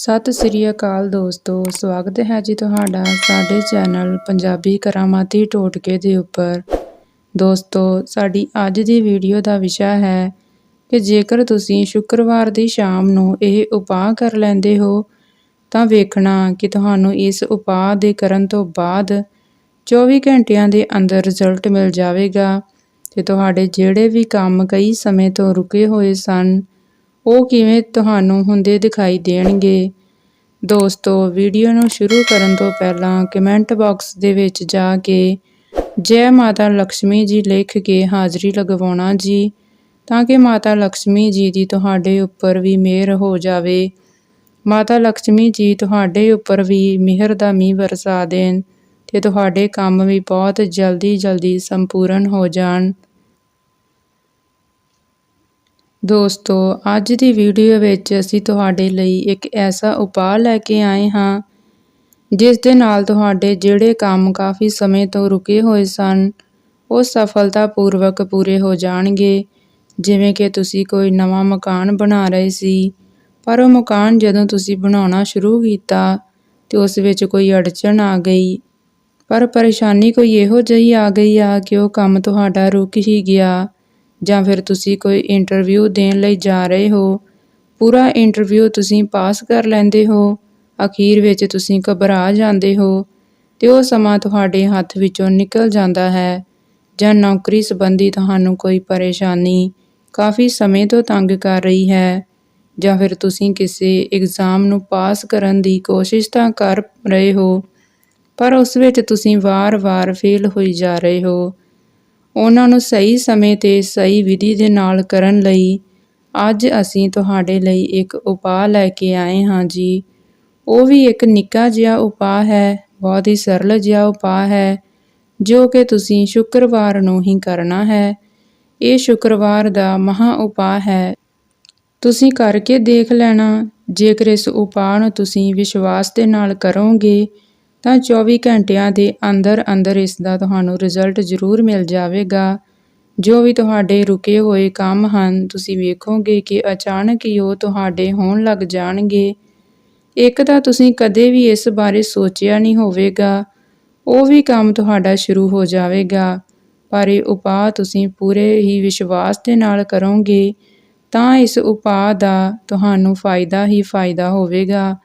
ਸਤਿ ਸ੍ਰੀ ਅਕਾਲ ਦੋਸਤੋ, ਸਵਾਗਤ ਹੈ ਜੀ ਤੁਹਾਡਾ ਸਾਡੇ ਚੈਨਲ ਪੰਜਾਬੀ ਕਰਾਮਾਤੀ ਟੋਟਕੇ ਦੇ ਉੱਪਰ। ਦੋਸਤੋ, ਸਾਡੀ ਅੱਜ ਦੀ ਵੀਡੀਓ ਦਾ ਵਿਸ਼ਾ ਹੈ ਕਿ ਜੇਕਰ ਤੁਸੀਂ ਸ਼ੁੱਕਰਵਾਰ ਦੀ ਸ਼ਾਮ ਨੂੰ ਇਹ ਉਪਾਅ ਕਰ ਲੈਂਦੇ ਹੋ, ਤਾਂ ਵੇਖਣਾ ਕਿ ਤੁਹਾਨੂੰ ਇਸ ਉਪਾਅ ਦੇ ਕਰਨ ਤੋਂ ਬਾਅਦ 24 ਘੰਟਿਆਂ ਦੇ ਅੰਦਰ ਰਿਜ਼ਲਟ ਮਿਲ ਜਾਵੇਗਾ ਤੇ ਤੁਹਾਡੇ ਜਿਹੜੇ ਵੀ ਕੰਮ ਕਈ ਸਮੇਂ ਤੋਂ ਰੁਕੇ ਹੋਏ ਸਨ ਉਹ ਕਿਵੇਂ ਤੁਹਾਨੂੰ ਹੁੰਦੇ ਦਿਖਾਈ ਦੇਣਗੇ? ਦੋਸਤੋ, ਵੀਡੀਓ ਨੂੰ ਸ਼ੁਰੂ ਕਰਨ ਤੋਂ ਪਹਿਲਾਂ ਕਮੈਂਟ ਬਾਕਸ ਦੇ ਵਿੱਚ ਜਾ ਕੇ ਜੈ ਮਾਤਾ ਲక్ష్ਮੀ ਜੀ ਲਿਖ ਕੇ ਹਾਜ਼ਰੀ ਲਗਵਾਉਣਾ ਜੀ, ਤਾਂ ਕਿ ਮਾਤਾ ਲక్ష్ਮੀ ਜੀ ਦੀ ਤੁਹਾਡੇ ਉੱਪਰ ਵੀ ਮਿਹਰ ਹੋ ਜਾਵੇ। ਮਾਤਾ ਲక్ష్ਮੀ ਜੀ ਤੁਹਾਡੇ ਉੱਪਰ ਵੀ ਮਿਹਰ ਦਾ ਮੀਂਹ ਵਰਸਾ ਦੇਣ ਤੇ ਤੁਹਾਡੇ ਕੰਮ ਵੀ ਬਹੁਤ ਜਲਦੀ ਜਲਦੀ ਸੰਪੂਰਨ ਹੋ ਜਾਣ। ਦੋਸਤੋ, ਅੱਜ ਦੀ ਵੀਡੀਓ ਵਿੱਚ ਅਸੀਂ ਤੁਹਾਡੇ ਲਈ ਇੱਕ ਐਸਾ ਉਪਾਅ ਲੈ ਕੇ ਆਏ ਹਾਂ, ਜਿਸ ਦੇ ਨਾਲ ਤੁਹਾਡੇ ਜਿਹੜੇ ਕੰਮ ਕਾਫੀ ਸਮੇਂ ਤੋਂ ਰੁਕੇ ਹੋਏ ਸਨ, ਉਹ ਸਫਲਤਾਪੂਰਵਕ ਪੂਰੇ ਹੋ ਜਾਣਗੇ। ਜਿਵੇਂ ਕਿ ਤੁਸੀਂ ਕੋਈ ਨਵਾਂ ਮਕਾਨ ਬਣਾ ਰਹੇ ਸੀ, ਪਰ ਉਹ ਮਕਾਨ ਜਦੋਂ ਤੁਸੀਂ ਬਣਾਉਣਾ ਸ਼ੁਰੂ ਕੀਤਾ, ਤੇ ਉਸ ਵਿੱਚ ਕੋਈ ਅੜਚਣ ਆ ਗਈ। ਪਰ ਪਰੇਸ਼ਾਨੀ ਕੋਈ ਇਹੋ ਜਿਹੀ ਆ ਗਈ ਆ ਕਿ ਉਹ ਕੰਮ ਤੁਹਾਡਾ ਰੁਕ ਹੀ ਗਿਆ। ਜਾਂ ਫਿਰ ਤੁਸੀਂ ਕੋਈ ਇੰਟਰਵਿਊ ਦੇਣ ਲਈ ਜਾ ਰਹੇ ਹੋ, ਪੂਰਾ ਇੰਟਰਵਿਊ ਤੁਸੀਂ ਪਾਸ ਕਰ ਲੈਂਦੇ ਹੋ, ਅਖੀਰ ਵਿੱਚ ਤੁਸੀਂ ਘਬਰਾ ਜਾਂਦੇ ਹੋ ਤੇ ਉਹ ਸਮਾਂ ਤੁਹਾਡੇ ਹੱਥ ਵਿੱਚੋਂ ਨਿਕਲ ਜਾਂਦਾ ਹੈ ਜਾਂ ਨੌਕਰੀ ਸੰਬੰਧੀ ਤੁਹਾਨੂੰ ਕੋਈ ਪਰੇਸ਼ਾਨੀ ਕਾਫੀ ਸਮੇਂ ਤੋਂ ਤੰਗ ਕਰ ਰਹੀ ਹੈ ਜਾਂ ਫਿਰ ਤੁਸੀਂ ਕਿਸੇ ਐਗਜ਼ਾਮ ਨੂੰ ਪਾਸ ਕਰਨ ਦੀ ਕੋਸ਼ਿਸ਼ ਤਾਂ ਕਰ ਰਹੇ ਹੋ, ਪਰ ਉਸ ਵਿੱਚ ਤੁਸੀਂ ਵਾਰ-ਵਾਰ ਫੇਲ ਹੋਈ ਜਾ ਰਹੇ ਹੋ। ਉਹਨਾਂ ਨੂੰ ਸਹੀ ਸਮੇਂ ਤੇ ਸਹੀ ਵਿਧੀ ਦੇ ਨਾਲ ਕਰਨ ਲਈ ਅੱਜ ਅਸੀਂ ਤੁਹਾਡੇ ਲਈ ਇੱਕ ਉਪਾਅ ਲੈ ਕੇ ਆਏ ਹਾਂ ਜੀ। ਉਹ ਵੀ ਇੱਕ ਨਿੱਕਾ ਜਿਹਾ ਉਪਾਅ ਹੈ, ਬਹੁਤ ਹੀ ਸਰਲ ਜਿਹਾ ਉਪਾਅ ਹੈ, ਜੋ ਕਿ ਤੁਸੀਂ ਸ਼ੁੱਕਰਵਾਰ ਨੂੰ ਹੀ ਕਰਨਾ ਹੈ। ਇਹ ਸ਼ੁੱਕਰਵਾਰ ਦਾ ਮਹਾ ਉਪਾਅ ਹੈ। ਤੁਸੀਂ ਕਰਕੇ ਦੇਖ ਲੈਣਾ, ਜੇਕਰ ਇਸ ਉਪਾਅ ਨੂੰ ਤੁਸੀਂ ਵਿਸ਼ਵਾਸ ਦੇ ਨਾਲ ਕਰੋਗੇ ਤਾਂ 24 ਘੰਟਿਆਂ ਦੇ ਅੰਦਰ ਅੰਦਰ ਇਸ ਦਾ ਤੁਹਾਨੂੰ ਰਿਜ਼ਲਟ ਜ਼ਰੂਰ ਮਿਲ ਜਾਵੇਗਾ। ਜੋ ਵੀ ਤੁਹਾਡੇ ਰੁਕੇ ਹੋਏ ਕੰਮ ਹਨ, ਤੁਸੀਂ ਵੇਖੋਗੇ ਕਿ ਅਚਾਨਕ ਹੀ ਉਹ ਤੁਹਾਡੇ ਹੋਣ ਲੱਗ ਜਾਣਗੇ। ਇੱਕ ਤਾਂ ਤੁਸੀਂ ਕਦੇ ਵੀ ਇਸ ਬਾਰੇ ਸੋਚਿਆ ਨਹੀਂ ਹੋਵੇਗਾ। ਉਹ ਵੀ ਕੰਮ ਤੁਹਾਡਾ ਸ਼ੁਰੂ ਹੋ ਜਾਵੇਗਾ, ਪਰ ਇਹ ਉਪਾਅ ਤੁਸੀਂ ਪੂਰੇ ਹੀ ਵਿਸ਼ਵਾਸ ਦੇ ਨਾਲ ਕਰੋਗੇ, ਤਾਂ ਇਸ ਉਪਾਅ ਦਾ ਤੁਹਾਨੂੰ ਫਾਇਦਾ ਹੀ ਫਾਇਦਾ ਹੋਵੇਗਾ।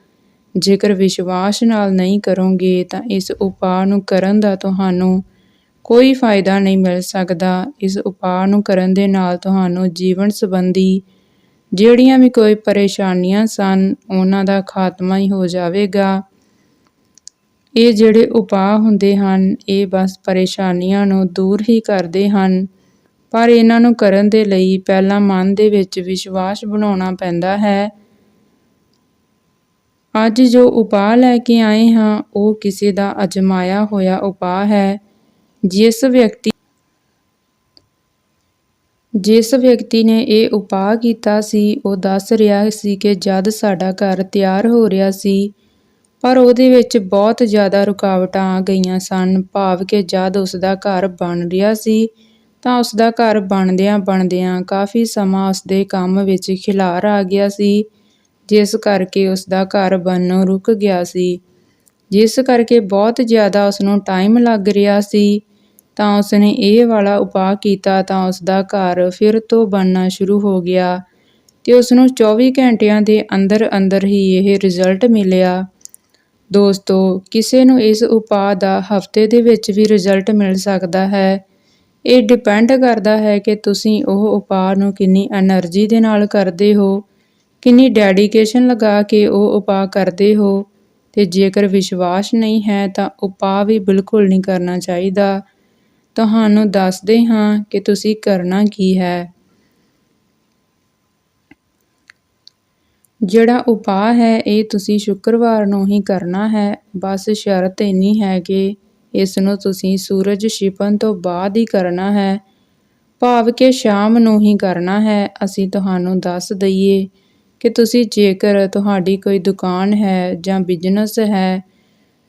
ਜੇਕਰ ਵਿਸ਼ਵਾਸ ਨਾਲ ਨਹੀਂ ਕਰੋਗੇ ਤਾਂ ਇਸ ਉਪਾਅ ਨੂੰ ਕਰਨ ਦਾ ਤੁਹਾਨੂੰ ਕੋਈ ਫਾਇਦਾ ਨਹੀਂ ਮਿਲ ਸਕਦਾ। ਇਸ ਉਪਾਅ ਨੂੰ ਕਰਨ ਦੇ ਨਾਲ ਤੁਹਾਨੂੰ ਜੀਵਨ ਸੰਬੰਧੀ ਜਿਹੜੀਆਂ ਵੀ ਕੋਈ ਪਰੇਸ਼ਾਨੀਆਂ ਸਨ, ਉਹਨਾਂ ਦਾ ਖਾਤਮਾ ਹੀ ਹੋ ਜਾਵੇਗਾ। ਇਹ ਜਿਹੜੇ ਉਪਾਅ ਹੁੰਦੇ ਹਨ, ਇਹ ਬਸ ਪਰੇਸ਼ਾਨੀਆਂ ਨੂੰ ਦੂਰ ਹੀ ਕਰਦੇ ਹਨ। ਪਰ ਇਹਨਾਂ ਨੂੰ ਕਰਨ ਦੇ ਲਈ ਪਹਿਲਾਂ ਮਨ ਦੇ ਵਿੱਚ ਵਿਸ਼ਵਾਸ ਬਣਾਉਣਾ ਪੈਂਦਾ ਹੈ। ਅੱਜ ਜੋ ਉਪਾਅ ਲੈ ਕੇ ਆਏ ਹਾਂ, ਉਹ ਕਿਸੇ ਦਾ ਅਜਮਾਇਆ ਹੋਇਆ ਉਪਾਅ ਹੈ। ਜਿਸ ਵਿਅਕਤੀ ਜਿਸ ਵਿਅਕਤੀ ਨੇ ਇਹ ਉਪਾਅ ਕੀਤਾ ਸੀ, ਉਹ ਦੱਸ ਰਿਹਾ ਸੀ ਕਿ ਜਦ ਸਾਡਾ ਘਰ ਤਿਆਰ ਹੋ ਰਿਹਾ ਸੀ, ਪਰ ਉਹਦੇ ਵਿੱਚ ਬਹੁਤ ਜ਼ਿਆਦਾ ਰੁਕਾਵਟਾਂ ਆ ਗਈਆਂ ਸਨ। ਭਾਵ ਕਿ ਜਦ ਉਸ ਦਾ ਘਰ ਬਣ ਰਿਹਾ ਸੀ, ਤਾਂ ਉਸ ਦਾ ਘਰ ਬਣਦਿਆਂ ਬਣਦਿਆਂ ਕਾਫੀ ਸਮਾਂ ਉਸ ਦੇ ਕੰਮ ਵਿੱਚ ਖਿਲਾਰ ਆ ਗਿਆ ਸੀ। ਜਿਸ ਕਰਕੇ ਉਸ ਦਾ ਘਰ ਬਣਨੋਂ ਰੁਕ ਗਿਆ ਸੀ। ਜਿਸ ਕਰਕੇ ਬਹੁਤ ਜ਼ਿਆਦਾ ਉਸ ਨੂੰ ਟਾਈਮ ਲੱਗ ਰਿਹਾ ਸੀ, ਤਾਂ ਉਸ ਨੇ ਇਹ ਵਾਲਾ ਉਪਾਅ ਕੀਤਾ ਤਾਂ ਉਸ ਦਾ ਘਰ ਫਿਰ ਤੋਂ ਬਣਨਾ ਸ਼ੁਰੂ ਹੋ ਗਿਆ ਤੇ ਉਸ ਨੂੰ 24 ਘੰਟਿਆਂ ਦੇ ਅੰਦਰ ਅੰਦਰ ਹੀ ਇਹ ਰਿਜ਼ਲਟ ਮਿਲਿਆ। ਦੋਸਤੋ, ਕਿਸੇ ਨੂੰ ਇਸ ਉਪਾਅ ਦਾ ਹਫ਼ਤੇ ਦੇ ਵਿੱਚ ਵੀ ਰਿਜ਼ਲਟ ਮਿਲ ਸਕਦਾ ਹੈ। ਇਹ ਡਿਪੈਂਡ ਕਰਦਾ ਹੈ ਕਿ ਤੁਸੀਂ ਉਹ ਉਪਾਅ ਨੂੰ ਕਿੰਨੀ એનર્ਜੀ ਦੇ ਨਾਲ ਕਰਦੇ ਹੋ ਕਿੰਨੀ ਡੈਡੀਕੇਸ਼ਨ ਲਗਾ ਕੇ ਉਹ ਉਪਾਅ ਕਰਦੇ ਹੋ ਤੇ ਜੇਕਰ ਵਿਸ਼ਵਾਸ ਨਹੀਂ ਹੈ ਤਾਂ ਉਪਾਅ ਵੀ ਬਿਲਕੁਲ ਨਹੀਂ ਕਰਨਾ ਚਾਹੀਦਾ। ਤੁਹਾਨੂੰ ਦੱਸਦੇ ਹਾਂ ਕਿ ਤੁਸੀਂ ਕਰਨਾ ਕੀ ਹੈ। ਜਿਹੜਾ ਉਪਾਅ ਹੈ, ਇਹ ਤੁਸੀਂ ਸ਼ੁੱਕਰਵਾਰ ਨੂੰ ਹੀ ਕਰਨਾ ਹੈ। ਬਸ ਸ਼ਰਤ ਇੰਨੀ ਹੈ ਕਿ ਇਸ ਨੂੰ ਤੁਸੀਂ ਸੂਰਜ ਛਿਪਣ ਤੋਂ ਬਾਅਦ ਹੀ ਕਰਨਾ ਹੈ। ਭਾਵ ਕਿ ਸ਼ਾਮ ਨੂੰ ਹੀ ਕਰਨਾ ਹੈ, ਅਸੀਂ ਤੁਹਾਨੂੰ ਦੱਸ ਦਈਏ। ਕਿ ਤੁਸੀਂ ਜੇਕਰ ਤੁਹਾਡੀ ਕੋਈ ਦੁਕਾਨ ਹੈ ਜਾਂ ਬਿਜ਼ਨਸ ਹੈ,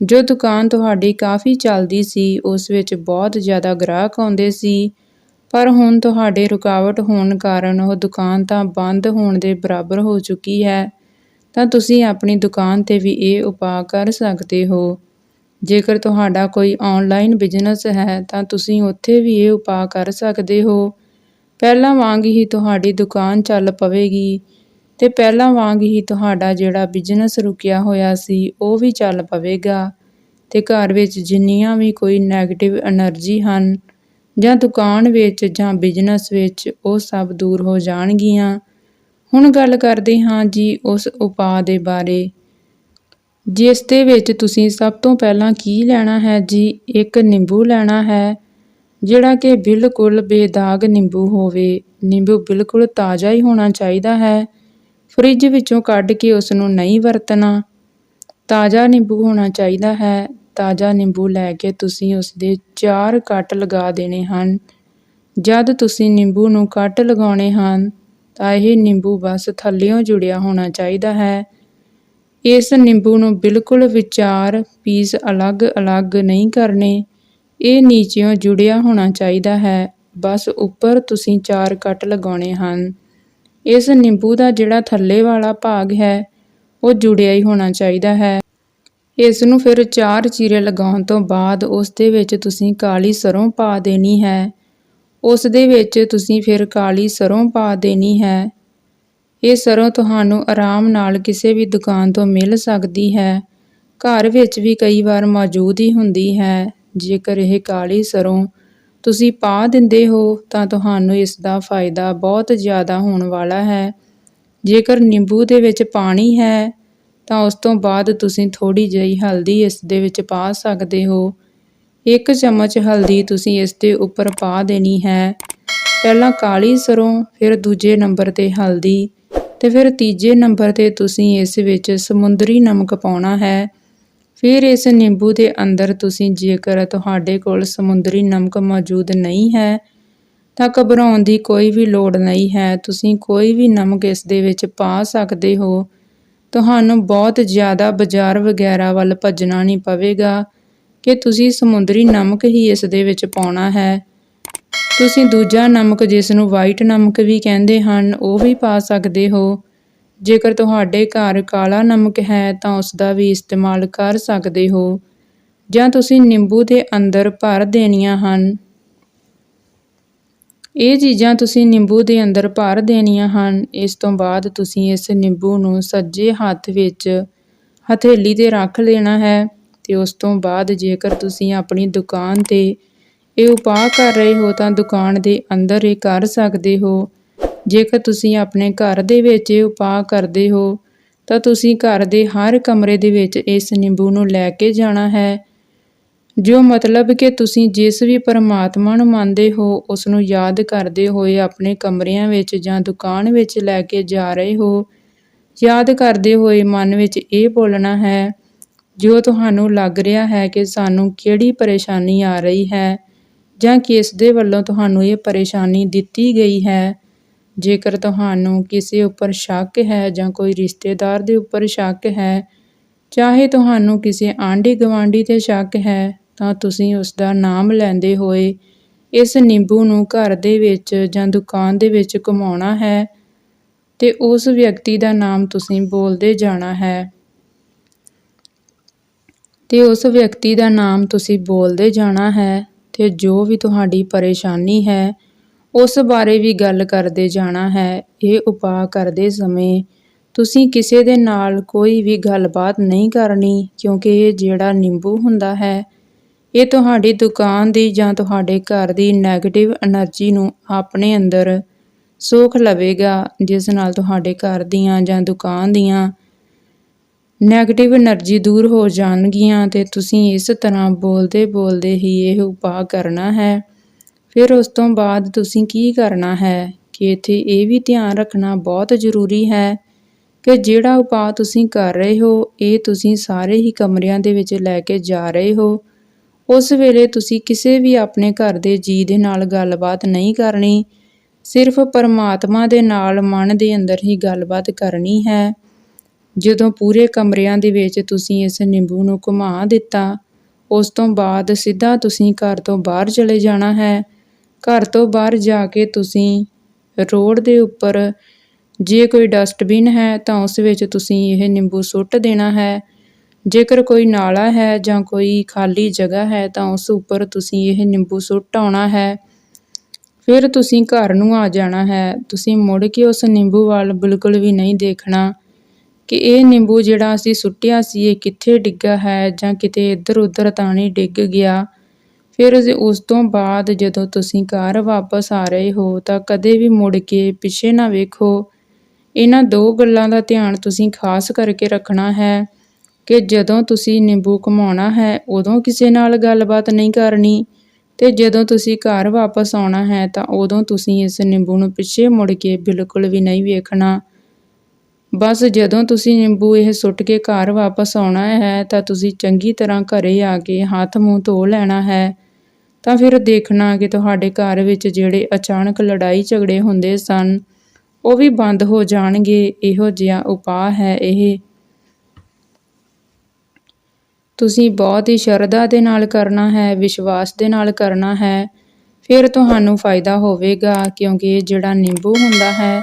ਜੋ ਦੁਕਾਨ ਤੁਹਾਡੀ ਕਾਫੀ ਚੱਲਦੀ ਸੀ, ਉਸ ਵਿੱਚ ਬਹੁਤ ਜ਼ਿਆਦਾ ਗ੍ਰਾਹਕ ਆਉਂਦੇ ਸੀ, ਪਰ ਹੁਣ ਤੁਹਾਡੇ ਰੁਕਾਵਟ ਹੋਣ ਕਾਰਨ ਉਹ ਦੁਕਾਨ ਤਾਂ ਬੰਦ ਹੋਣ ਦੇ ਬਰਾਬਰ ਹੋ ਚੁੱਕੀ ਹੈ, ਤਾਂ ਤੁਸੀਂ ਆਪਣੀ ਦੁਕਾਨ ਤੇ ਵੀ ਇਹ ਉਪਾਅ ਕਰ ਸਕਦੇ ਹੋ। ਜੇਕਰ ਤੁਹਾਡਾ ਕੋਈ ਆਨਲਾਈਨ ਬਿਜ਼ਨਸ ਹੈ, ਤਾਂ ਤੁਸੀਂ ਉੱਥੇ ਵੀ ਇਹ ਉਪਾਅ ਕਰ ਸਕਦੇ ਹੋ। ਪਹਿਲਾਂ ਵਾਂਗ ਹੀ ਤੁਹਾਡੀ ਦੁਕਾਨ ਚੱਲ ਪਵੇਗੀ। ਤੇ ਪਹਿਲਾਂ ਵਾਂਗ ਹੀ ਤੁਹਾਡਾ ਜਿਹੜਾ ਬਿਜ਼ਨਸ ਰੁਕਿਆ ਹੋਇਆ ਸੀ, ਉਹ ਵੀ ਚੱਲ ਪਵੇਗਾ। ਤੇ ਘਰ ਵਿੱਚ ਜਿੰਨੀਆਂ ਵੀ ਕੋਈ ਨੈਗੇਟਿਵ એનર્ਜੀ ਹਨ, ਜਾਂ ਦੁਕਾਨ ਵਿੱਚ ਜਾਂ ਬਿਜ਼ਨਸ ਵਿੱਚ, ਉਹ ਸਭ ਦੂਰ ਹੋ ਜਾਣਗੀਆਂ। ਹੁਣ ਗੱਲ ਕਰਦੇ ਹਾਂ ਜੀ ਉਸ ਉਪਾਅ ਦੇ ਬਾਰੇ। ਜਿਸ ਦੇ ਵਿੱਚ ਤੁਸੀਂ ਸਭ ਤੋਂ ਪਹਿਲਾਂ ਕੀ ਲੈਣਾ ਹੈ ਜੀ? ਇੱਕ ਨਿੰਬੂ ਲੈਣਾ ਹੈ, ਜਿਹੜਾ ਕਿ ਬਿਲਕੁਲ ਬੇਦਾਗ ਨਿੰਬੂ ਹੋਵੇ। ਨਿੰਬੂ ਬਿਲਕੁਲ ਤਾਜ਼ਾ ਹੀ ਹੋਣਾ ਚਾਹੀਦਾ ਹੈ। ਫ੍ਰਿਜ ਵਿੱਚੋਂ ਕੱਢ ਕੇ ਉਸ ਨੂੰ ਨਹੀਂ ਵਰਤਣਾ। ਤਾਜ਼ਾ ਨਿੰਬੂ ਹੋਣਾ ਚਾਹੀਦਾ ਹੈ। ਤਾਜ਼ਾ ਨਿੰਬੂ ਲੈ ਕੇ ਤੁਸੀਂ ਉਸ ਦੇ ਚਾਰ ਕੱਟ ਲਗਾ ਦੇਣੇ ਹਨ। ਜਦ ਤੁਸੀਂ ਨਿੰਬੂ ਨੂੰ ਕੱਟ ਲਗਾਉਣੇ ਹਨ, ਤਾਂ ਇਹ ਨਿੰਬੂ ਬਸ ਥੱਲਿਓਂ ਜੁੜਿਆ ਹੋਣਾ ਚਾਹੀਦਾ ਹੈ। ਇਸ ਨਿੰਬੂ ਨੂੰ ਬਿਲਕੁਲ ਵਿਚਾਰ ਪੀਸ ਅਲੱਗ-ਅਲੱਗ ਨਹੀਂ ਕਰਨੇ। ਇਹ ਨੀਚਿਓਂ ਜੁੜਿਆ ਹੋਣਾ ਚਾਹੀਦਾ ਹੈ। ਬਸ ਉੱਪਰ ਤੁਸੀਂ ਚਾਰ ਕੱਟ ਲਗਾਉਣੇ ਹਨ। ਇਸ ਨਿੰਬੂ ਦਾ ਜਿਹੜਾ ਥੱਲੇ ਵਾਲਾ ਭਾਗ ਹੈ, ਉਹ ਜੁੜਿਆ ਹੀ ਹੋਣਾ ਚਾਹੀਦਾ ਹੈ। ਇਸ ਨੂੰ ਫਿਰ ਚਾਰ ਚੀਰੇ ਲਗਾਉਣ ਤੋਂ ਬਾਅਦ ਉਸ ਦੇ ਵਿੱਚ ਤੁਸੀਂ ਕਾਲੀ ਸਰੋਂ ਪਾ ਦੇਣੀ ਹੈ। ਉਸ ਦੇ ਵਿੱਚ ਤੁਸੀਂ ਫਿਰ ਕਾਲੀ ਸਰੋਂ ਪਾ ਦੇਣੀ ਹੈ। ਇਹ ਸਰੋਂ ਤੁਹਾਨੂੰ ਆਰਾਮ ਨਾਲ ਕਿਸੇ ਵੀ ਦੁਕਾਨ ਤੋਂ ਮਿਲ ਸਕਦੀ ਹੈ। ਘਰ ਵਿੱਚ ਵੀ ਕਈ ਵਾਰ ਮੌਜੂਦ ਹੀ ਹੁੰਦੀ ਹੈ। ਜੇਕਰ ਇਹ ਕਾਲੀ ਸਰੋਂ ਤੁਸੀਂ ਪਾ ਦਿੰਦੇ ਹੋ ਤਾਂ ਤੁਹਾਨੂੰ ਇਸ ਦਾ ਫਾਇਦਾ ਬਹੁਤ ਜ਼ਿਆਦਾ ਹੋਣ ਵਾਲਾ ਹੈ। ਜੇਕਰ ਨਿੰਬੂ ਦੇ ਵਿੱਚ ਪਾਣੀ ਹੈ, ਤਾਂ ਉਸ ਤੋਂ ਬਾਅਦ ਤੁਸੀਂ ਥੋੜੀ ਜਿਹੀ ਹਲਦੀ ਇਸ ਦੇ ਵਿੱਚ ਪਾ ਸਕਦੇ ਹੋ। ਇੱਕ ਚਮਚ ਹਲਦੀ ਤੁਸੀਂ ਇਸ ਦੇ ਉੱਪਰ ਪਾ ਦੇਣੀ ਹੈ। ਪਹਿਲਾਂ ਕਾਲੀ ਸਰੋਂ, ਫਿਰ ਦੂਜੇ ਨੰਬਰ ਤੇ ਹਲਦੀ ਤੇ ਫਿਰ ਤੀਜੇ ਨੰਬਰ ਤੇ ਤੁਸੀਂ ਇਸ ਵਿੱਚ ਸਮੁੰਦਰੀ ਨਮਕ ਪਾਉਣਾ ਹੈ। ਫਿਰ ਇਸ ਨਿੰਬੂ ਦੇ ਅੰਦਰ ਤੁਸੀਂ ਜੇਕਰ ਤੁਹਾਡੇ ਕੋਲ ਸਮੁੰਦਰੀ ਨਮਕ ਮੌਜੂਦ ਨਹੀਂ ਹੈ, ਤਾਂ ਘਬਰਾਉਣ ਦੀ ਕੋਈ ਵੀ ਲੋੜ ਨਹੀਂ ਹੈ। ਤੁਸੀਂ ਕੋਈ ਵੀ ਨਮਕ ਇਸ ਦੇ ਵਿੱਚ ਪਾ ਸਕਦੇ ਹੋ। ਤੁਹਾਨੂੰ ਬਹੁਤ ਜ਼ਿਆਦਾ ਬਾਜ਼ਾਰ ਵਗੈਰਾ ਵੱਲ ਭੱਜਣਾ ਨਹੀਂ ਪਵੇਗਾ ਕਿ ਤੁਸੀਂ ਸਮੁੰਦਰੀ ਨਮਕ ਹੀ ਇਸ ਦੇ ਵਿੱਚ ਪਾਉਣਾ ਹੈ। ਤੁਸੀਂ ਦੂਜਾ ਨਮਕ ਜਿਸ ਨੂੰ ਵਾਈਟ ਨਮਕ ਵੀ ਕਹਿੰਦੇ ਹਨ, ਉਹ ਵੀ ਪਾ ਸਕਦੇ ਹੋ। ਜੇਕਰ ਤੁਹਾਡੇ ਘਰ ਕਾਲਾ ਨਮਕ ਹੈ ਤਾਂ ਉਸ ਦਾ ਵੀ ਇਸਤੇਮਾਲ ਕਰ ਸਕਦੇ ਹੋ, ਜਾਂ ਤੁਸੀਂ ਨਿੰਬੂ ਦੇ ਅੰਦਰ ਭਰ ਦੇਣੀਆਂ ਹਨ। ਇਹ ਚੀਜ਼ਾਂ ਤੁਸੀਂ ਨਿੰਬੂ ਦੇ ਅੰਦਰ ਭਰ ਦੇਣੀਆਂ ਹਨ। ਇਸ ਤੋਂ ਬਾਅਦ ਤੁਸੀਂ ਇਸ ਨਿੰਬੂ ਨੂੰ ਸੱਜੇ ਹੱਥ ਵਿੱਚ ਹਥੇਲੀ ਤੇ ਰੱਖ ਲੈਣਾ ਹੈ ਤੇ ਉਸ ਤੋਂ ਬਾਅਦ ਜੇਕਰ ਤੁਸੀਂ ਆਪਣੀ ਦੁਕਾਨ ਤੇ ਇਹ ਉਪਾਅ ਕਰ ਰਹੇ ਹੋ ਤਾਂ ਦੁਕਾਨ ਦੇ ਅੰਦਰ ਇਹ ਕਰ ਸਕਦੇ ਹੋ। ਜੇਕਰ ਤੁਸੀਂ ਆਪਣੇ ਘਰ ਦੇ ਵਿੱਚ ਇਹ ਉਪਾਅ ਕਰਦੇ ਹੋ, ਤਾਂ ਤੁਸੀਂ ਘਰ ਦੇ ਹਰ ਕਮਰੇ ਦੇ ਵਿੱਚ ਇਸ ਨਿੰਬੂ ਨੂੰ ਲੈ ਕੇ ਜਾਣਾ ਹੈ। ਜੋ ਮਤਲਬ ਕਿ ਤੁਸੀਂ ਜਿਸ ਵੀ ਪਰਮਾਤਮਾ ਨੂੰ ਮੰਨਦੇ ਹੋ ਉਸ ਨੂੰ ਯਾਦ ਕਰਦੇ ਹੋਏ ਆਪਣੇ ਕਮਰਿਆਂ ਵਿੱਚ ਜਾਂ ਦੁਕਾਨ ਵਿੱਚ ਲੈ ਕੇ ਜਾ ਰਹੇ ਹੋ, ਯਾਦ ਕਰਦੇ ਹੋਏ ਮਨ ਵਿੱਚ ਇਹ ਬੋਲਣਾ ਹੈ, ਜੋ ਤੁਹਾਨੂੰ ਲੱਗ ਰਿਹਾ ਹੈ ਕਿ ਸਾਨੂੰ ਕਿਹੜੀ ਪਰੇਸ਼ਾਨੀ ਆ ਰਹੀ ਹੈ ਜਾਂ ਕਿਸ ਦੇ ਵੱਲੋਂ ਤੁਹਾਨੂੰ ਇਹ ਪਰੇਸ਼ਾਨੀ ਦਿੱਤੀ ਗਈ ਹੈ ਜੇਕਰ ਤੁਹਾਨੂੰ ਕਿਸੇ ਉੱਪਰ ਸ਼ੱਕ ਹੈ ਜਾਂ ਕੋਈ ਰਿਸ਼ਤੇਦਾਰ ਦੇ ਉੱਪਰ ਸ਼ੱਕ ਹੈ, ਚਾਹੇ ਤੁਹਾਨੂੰ ਕਿਸੇ ਆਂਢੀ ਗਵਾਂਢੀ ਤੇ ਸ਼ੱਕ ਹੈ, ਤਾਂ ਤੁਸੀਂ ਉਸ ਦਾ ਨਾਮ ਲੈਂਦੇ ਹੋਏ ਇਸ ਨਿੰਬੂ ਨੂੰ ਘਰ ਦੇ ਵਿੱਚ ਜਾਂ ਦੁਕਾਨ ਦੇ ਵਿੱਚ ਘੁਮਾਉਣਾ ਹੈ ਤੇ ਉਸ ਵਿਅਕਤੀ ਦਾ ਨਾਮ ਤੁਸੀਂ ਬੋਲਦੇ ਜਾਣਾ ਹੈ। ਤੇ ਉਸ ਵਿਅਕਤੀ ਦਾ ਨਾਮ ਤੁਸੀਂ ਬੋਲਦੇ ਜਾਣਾ ਹੈ ਤੇ ਜੋ ਵੀ ਤੁਹਾਡੀ ਪਰੇਸ਼ਾਨੀ ਹੈ ਉਸ ਬਾਰੇ ਵੀ ਗੱਲ ਕਰਦੇ ਜਾਣਾ ਹੈ। ਇਹ ਉਪਾਅ ਕਰਦੇ ਸਮੇਂ ਤੁਸੀਂ ਕਿਸੇ ਦੇ ਨਾਲ ਕੋਈ ਵੀ ਗੱਲਬਾਤ ਨਹੀਂ ਕਰਨੀ, ਕਿਉਂਕਿ ਇਹ ਜਿਹੜਾ ਨਿੰਬੂ ਹੁੰਦਾ ਹੈ, ਇਹ ਤੁਹਾਡੀ ਦੁਕਾਨ ਦੀ ਜਾਂ ਤੁਹਾਡੇ ਘਰ ਦੀ ਨੈਗੇਟਿਵ એનર્ਜੀ ਨੂੰ ਆਪਣੇ ਅੰਦਰ ਸੋਖ ਲਵੇਗਾ, ਜਿਸ ਨਾਲ ਤੁਹਾਡੇ ਘਰ ਦੀਆਂ ਜਾਂ ਦੁਕਾਨ ਦੀਆਂ ਨੈਗੇਟਿਵ એનર્ਜੀ ਦੂਰ ਹੋ ਜਾਣਗੀਆਂ ਤੇ ਤੁਸੀਂ ਇਸ ਤਰ੍ਹਾਂ ਬੋਲਦੇ ਬੋਲਦੇ ਹੀ ਇਹ ਉਪਾਅ ਕਰਨਾ ਹੈ। ਫਿਰ ਉਸ ਤੋਂ ਬਾਅਦ ਤੁਸੀਂ ਕੀ ਕਰਨਾ ਹੈ ਕਿ ਇੱਥੇ ਇਹ ਵੀ ਧਿਆਨ ਰੱਖਣਾ ਬਹੁਤ ਜ਼ਰੂਰੀ ਹੈ ਕਿ ਜਿਹੜਾ ਉਪਾਅ ਤੁਸੀਂ ਕਰ ਰਹੇ ਹੋ, ਇਹ ਤੁਸੀਂ ਸਾਰੇ ਹੀ ਕਮਰਿਆਂ ਦੇ ਵਿੱਚ ਲੈ ਕੇ ਜਾ ਰਹੇ ਹੋ। ਉਸ ਵੇਲੇ ਤੁਸੀਂ ਕਿਸੇ ਵੀ ਆਪਣੇ ਘਰ ਦੇ ਜੀ ਦੇ ਨਾਲ ਗੱਲਬਾਤ ਨਹੀਂ ਕਰਨੀ, ਸਿਰਫ ਪਰਮਾਤਮਾ ਦੇ ਨਾਲ ਮਨ ਦੇ ਅੰਦਰ ਹੀ ਗੱਲਬਾਤ ਕਰਨੀ ਹੈ। ਜਦੋਂ ਪੂਰੇ ਕਮਰਿਆਂ ਦੇ ਵਿੱਚ ਤੁਸੀਂ ਇਸ ਨਿੰਬੂ ਨੂੰ ਘੁਮਾ ਦਿੱਤਾ, ਉਸ ਤੋਂ ਬਾਅਦ ਸਿੱਧਾ ਤੁਸੀਂ ਘਰ ਤੋਂ ਬਾਹਰ ਚਲੇ ਜਾਣਾ ਹੈ। ਘਰ ਤੋਂ ਬਾਹਰ ਜਾ ਕੇ ਤੁਸੀਂ ਰੋਡ ਦੇ ਉੱਪਰ ਜੇ ਕੋਈ ਡਸਟਬਿਨ ਹੈ ਤਾਂ ਉਸ ਵਿੱਚ ਤੁਸੀਂ ਇਹ ਨਿੰਬੂ ਸੁੱਟ ਦੇਣਾ ਹੈ। ਜੇਕਰ ਕੋਈ ਨਾਲਾ ਹੈ ਜਾਂ ਕੋਈ ਖਾਲੀ ਜਗ੍ਹਾ ਹੈ ਤਾਂ ਉਸ ਉੱਪਰ ਤੁਸੀਂ ਇਹ ਨਿੰਬੂ ਸੁੱਟ ਆਉਣਾ ਹੈ। ਫਿਰ ਤੁਸੀਂ ਘਰ ਨੂੰ ਆ ਜਾਣਾ ਹੈ। ਤੁਸੀਂ ਮੁੜ ਕੇ ਉਸ ਨਿੰਬੂ ਵੱਲ ਬਿਲਕੁਲ ਵੀ ਨਹੀਂ ਦੇਖਣਾ ਕਿ ਇਹ ਨਿੰਬੂ ਜਿਹੜਾ ਅਸੀਂ ਸੁੱਟਿਆ ਸੀ, ਇਹ ਕਿੱਥੇ ਡਿੱਗਾ ਹੈ ਜਾਂ ਕਿਤੇ ਇੱਧਰ ਉੱਧਰ ਤਾਂ ਨਹੀਂ ਡਿੱਗ ਗਿਆ। ਫਿਰ ਉਸ ਤੋਂ ਬਾਅਦ ਜਦੋਂ ਤੁਸੀਂ ਘਰ ਵਾਪਸ ਆ ਰਹੇ ਹੋ ਤਾਂ ਕਦੇ ਵੀ ਮੁੜ ਕੇ ਪਿੱਛੇ ਨਾ ਵੇਖੋ। ਇਹਨਾਂ ਦੋ ਗੱਲਾਂ ਦਾ ਧਿਆਨ ਤੁਸੀਂ ਖਾਸ ਕਰਕੇ ਰੱਖਣਾ ਹੈ ਕਿ ਜਦੋਂ ਤੁਸੀਂ ਨਿੰਬੂ ਘਮਾਉਣਾ ਹੈ, ਉਦੋਂ ਕਿਸੇ ਨਾਲ ਗੱਲਬਾਤ ਨਹੀਂ ਕਰਨੀ ਤੇ ਜਦੋਂ ਤੁਸੀਂ ਘਰ ਵਾਪਸ ਆਉਣਾ ਹੈ ਤਾਂ ਉਦੋਂ ਤੁਸੀਂ ਇਸ ਨਿੰਬੂ ਨੂੰ ਪਿੱਛੇ ਮੁੜ ਕੇ ਬਿਲਕੁਲ ਵੀ ਨਹੀਂ ਵੇਖਣਾ। ਬਸ ਜਦੋਂ ਤੁਸੀਂ ਨਿੰਬੂ ਇਹ ਸੁੱਟ ਕੇ ਘਰ ਵਾਪਸ ਆਉਣਾ ਹੈ ਤਾਂ ਤੁਸੀਂ ਚੰਗੀ ਤਰ੍ਹਾਂ ਘਰੇ ਆ ਕੇ ਹੱਥ ਮੂੰਹ ਧੋ ਲੈਣਾ ਹੈ। ਤਾਂ ਫਿਰ ਦੇਖਣਾ ਕਿ ਤੁਹਾਡੇ ਘਰ ਵਿੱਚ ਜਿਹੜੇ ਅਚਾਨਕ ਲੜਾਈ ਝਗੜੇ ਹੁੰਦੇ ਸਨ, ਉਹ ਵੀ ਬੰਦ ਹੋ ਜਾਣਗੇ, ਇਹੋ ਜਿਹਾ ਉਪਾਅ ਹੈ ਇਹ। ਤੁਸੀਂ ਬਹੁਤ ਹੀ ਸ਼ਰਧਾ ਦੇ ਨਾਲ ਕਰਨਾ ਹੈ, ਵਿਸ਼ਵਾਸ ਦੇ ਨਾਲ ਕਰਨਾ ਹੈ। ਫਿਰ ਤੁਹਾਨੂੰ ਫਾਇਦਾ ਹੋਵੇਗਾ, ਕਿਉਂਕਿ ਇਹ ਜਿਹੜਾ ਨਿੰਬੂ ਹੁੰਦਾ ਹੈ,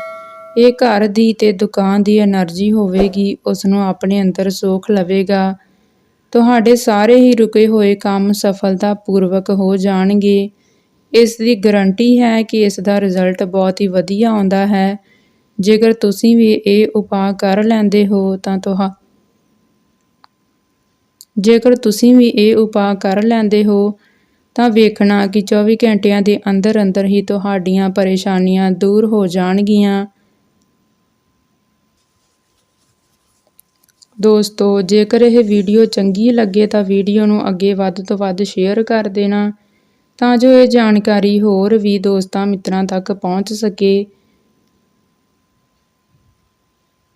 ਇਹ ਘਰ ਦੀ ਤੇ ਦੁਕਾਨ ਦੀ એનર્ਜੀ ਹੋਵੇਗੀ ਉਸ ਨੂੰ ਆਪਣੇ ਅੰਦਰ ਸੋਖ ਲਵੇਗਾ। ਤੁਹਾਡੇ ਸਾਰੇ ਹੀ ਰੁਕੇ ਹੋਏ ਕੰਮ ਸਫਲਤਾ ਪੂਰਵਕ ਹੋ ਜਾਣਗੇ। ਇਸ ਦੀ ਗਾਰੰਟੀ ਹੈ ਕਿ ਇਸ ਦਾ ਰਿਜ਼ਲਟ ਬਹੁਤ ਹੀ ਵਧੀਆ ਆਉਂਦਾ ਹੈ। ਜੇਕਰ ਤੁਸੀਂ ਵੀ ਇਹ ਉਪਾਅ ਕਰ ਲੈਂਦੇ ਹੋ ਤਾਂ ਤੁਹਾ ਜੇਕਰ ਤੁਸੀਂ ਵੀ ਇਹ ਉਪਾਅ ਕਰ ਲੈਂਦੇ ਹੋ ਤਾਂ ਵੇਖਣਾ ਕਿ 24 ਘੰਟਿਆਂ ਦੇ ਅੰਦਰ ਅੰਦਰ ਹੀ ਤੁਹਾਡੀਆਂ ਪਰੇਸ਼ਾਨੀਆਂ ਦੂਰ ਹੋ ਜਾਣਗੀਆਂ। ਦੋਸਤੋ, ਜੇਕਰ ਇਹ ਵੀਡੀਓ ਚੰਗੀ ਲੱਗੇ ਤਾਂ ਵੀਡੀਓ ਨੂੰ ਅੱਗੇ ਵੱਧ ਤੋਂ ਵੱਧ ਸ਼ੇਅਰ ਕਰ ਦੇਣਾ, ਤਾਂ ਜੋ ਇਹ ਜਾਣਕਾਰੀ ਹੋਰ ਵੀ ਦੋਸਤਾਂ ਮਿੱਤਰਾਂ ਤੱਕ ਪਹੁੰਚ ਸਕੇ।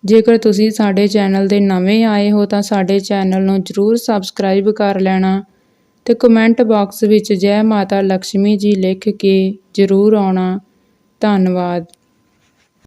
ਜੇਕਰ ਤੁਸੀਂ ਸਾਡੇ ਚੈਨਲ ਦੇ ਨਵੇਂ ਆਏ ਹੋ ਤਾਂ ਸਾਡੇ ਚੈਨਲ ਨੂੰ ਜਰੂਰ ਸਬਸਕ੍ਰਾਈਬ ਕਰ ਲੈਣਾ ਤੇ ਕਮੈਂਟ ਬਾਕਸ ਵਿੱਚ ਜੈ ਮਾਤਾ ਲక్ష్ਮੀ ਜੀ ਲਿਖ ਕੇ ਜਰੂਰ ਆਉਣਾ। ਧੰਨਵਾਦ।